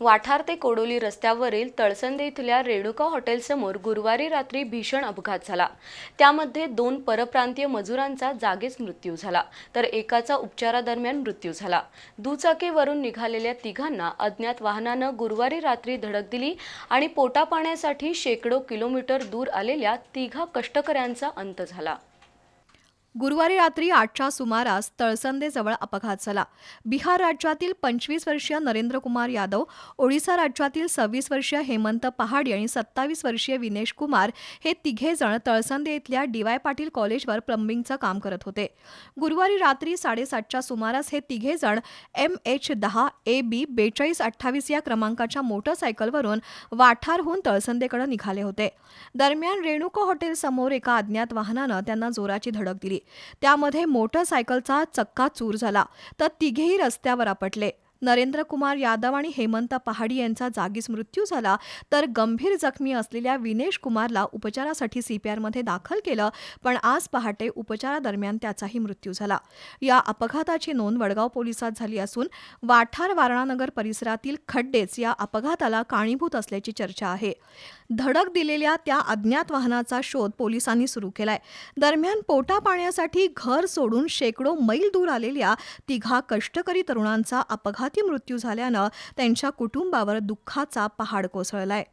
वाठार ते कोडोली रस्त्यावरील तळसंदे इथल्या रेणुका हॉटेलसमोर गुरुवारी रात्री भीषण अपघात झाला. त्यामध्ये दोन परप्रांतीय मजुरांचा जागीच मृत्यू झाला तर एकाचा उपचारादरम्यान मृत्यू झाला. दुचाकीवरून निघालेल्या तिघांना अज्ञात वाहनानं गुरुवारी रात्री धडक दिली आणि पोटापाण्यासाठी शेकडो किलोमीटर दूर आलेल्या तिघा कष्टकऱ्यांचा अंत झाला. गुरुवारी रात्री आठच्या सुमारास तळसंदेजवळ अपघात झाला. बिहार राज्यातील पंचवीस वर्षीय नरेंद्र कुमार यादव ओडिसा राज्यातील सव्वीस वर्षीय हेमंत पहाडी आणि सत्तावीस वर्षीय विनेश कुमार हे तिघेजण तळसंदे इथल्या डी वाय पाटील कॉलेजवर प्लंबिंगचं काम करत होते. गुरुवारी रात्री साडेसातच्या सुमारास हे तिघेजण एम एच दहा ए बी बेचाळीस अठ्ठावीस या क्रमांकाच्या मोटरसायकलवरून वाठारहून तळसंदेकडे निघाले होते. दरम्यान रेणुका हॉटेल समोर एका अज्ञात वाहनानं त्यांना जोराची धडक दिली. त्यामध्ये मोटरसायकलचा चक्का चूर झाला. तर तिघेही रस्त्यावर आपटले. नरेंद्र कुमार यादव आणि हेमंत पहाडी यांचा जागीच मृत्यू झाला तर गंभीर जखमी असलेल्या विनेश कुमारला उपचारासाठी सीपीआरमध्ये दाखल केलं पण आज पहाटे उपचारादरम्यान त्याचाही मृत्यू झाला. या अपघाताची नोंद वडगाव पोलिसात झाली असून वाठार वारणानगर परिसरातील खड्डेच या अपघाताला कारणीभूत असल्याची चर्चा आहे. धडक दिलेल्या त्या अज्ञात वाहनाचा शोध पोलिसांनी सुरू केलाय. दरम्यान पोटा पाण्यासाठी घर सोडून शेकडो मैल दूर आलेल्या तिघा कष्टकरी तरुणांचा अपघात मृत्यू झाल्यानं त्यांच्या कुटुंबावर दुःखाचा पहाड कोसळलाय.